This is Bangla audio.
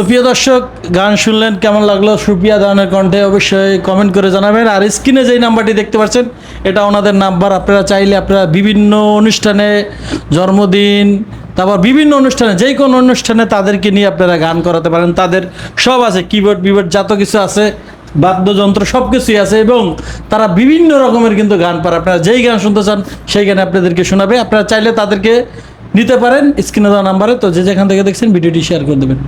তো প্রিয় দর্শক, গান শুনলেন, কেমন লাগল সুপ্রিয়া দানের কণ্ঠে অবশ্যই কমেন্ট করে জানাবেন। আর স্ক্রিনে যেই নাম্বারটি দেখতে পাচ্ছেন, এটা ওনাদের নাম্বার। আপনারা চাইলে আপনারা বিভিন্ন অনুষ্ঠানে জন্মদিন, তারপর বিভিন্ন অনুষ্ঠানে যে কোনো অনুষ্ঠানে তাদেরকে নিয়ে আপনারা গান করাতে পারেন। তাদের সব আছে কিবোর্ড বিবোর্ড যত কিছু আছে, বাদ্যযন্ত্র সব কিছুই আছে এবং তারা বিভিন্ন রকমের কিন্তু গান পারে। আপনারা যেই গান শুনতে চান, সেই গানে আপনাদেরকে শোনাবে। আপনারা চাইলে তাদেরকে নিতে পারেন স্ক্রিনে দেওয়া নাম্বারে। তো যে যেখান থেকে দেখছেন, ভিডিওটি শেয়ার করে দেবেন।